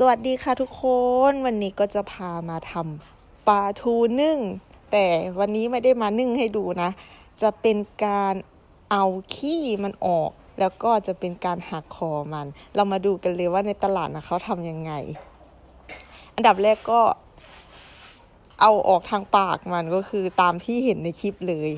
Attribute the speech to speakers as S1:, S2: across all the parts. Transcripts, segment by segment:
S1: สวัสดีค่ะทุกคนวันนี้ก็จะพามาทำปลาทูนึ่ง แต่วันนี้ไม่ได้มานึ่งให้ดูนะ จะเป็นการเอาขี้มันออก แล้วก็จะเป็นการหักคอมัน เรามาดูกันเลยว่าในตลาดนะเขาทำยังไง อันดับแรกก็เอาออกทางปากมันก็คือตามที่เห็นในคลิปเลย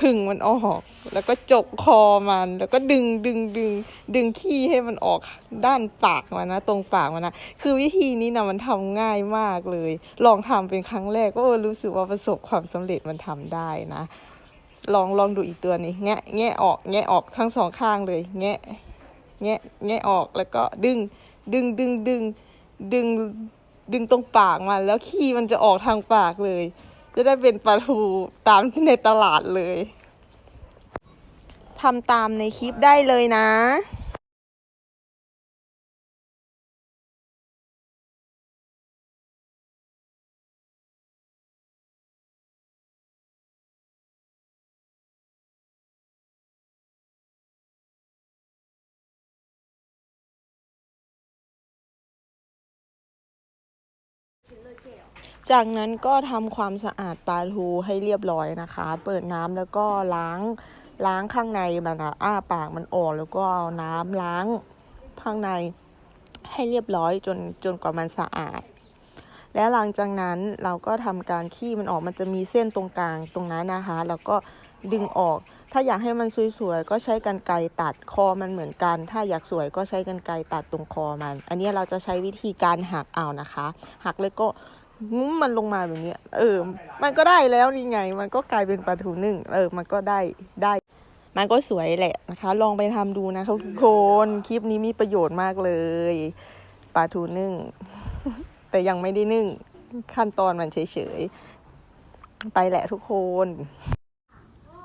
S1: พึ่งมันออก แล้วก็จกคอมัน แล้วก็ดึงดึงดึงดึงขี้ให้มันออกด้านปากมันนะ ตรงปากมันนะคือวิธีนี้นะมันทำง่ายมากเลย ลองทำเป็นครั้งแรกก็รู้สึกว่าประสบความสำเร็จมันทำได้นะ ลองลองดูอีกตัวนี้แงะแงะออกแงะออกทั้งสองข้างเลย แงะแงะแงะออกแล้วก็ดึงดึงดึงดึงดึงดึงตรงปากมันแล้วขี้มันจะออกทางปากเลย จะได้เป็นปลาทูตามที่ในตลาดเลยทำตามในคลิปได้เลยนะ จากนั้นก็ทำความสะอาดปลาทูให้เรียบร้อยนะคะ เปิดน้ำแล้วก็ล้างล้างข้างในมันอะอ้าปากมันออกแล้วก็เอาน้ำล้างข้างในให้เรียบร้อยจนจนกว่ามันสะอาด และหลังจากนั้นเราก็ทำการขี้มันออกมันจะมีเส้นตรงกลางตรงนั้นนะคะ แล้วก็ดึงออก ถ้าอยากให้มันสวยๆก็ใช้กันไกรตัดคอมันเหมือนกัน ถ้าอยากสวยก็ใช้กันไกรตัดตรงคอมัน อันนี้เราจะใช้วิธีการหักเอานะคะ หักเลยก็ มันลงมาแบบนี้เออ มันก็ได้แล้วนี่ไง มันก็กลายเป็นปลาทูนึ่งเออ มันก็ได้ได้ มันก็สวยแหละนะคะ ลองไปทำดูนะคะทุกคนคลิปนี้มีประโยชน์มากเลยปลาทูนึ่ง แต่ยังไม่ได้นึ่ง ขั้นตอนมันเฉยๆไปแหละทุกคน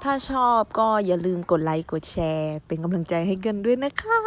S1: ถ้าชอบก็อย่าลืมกดไลค์กดแชร์ เป็นกำลังใจให้กันด้วยนะคะ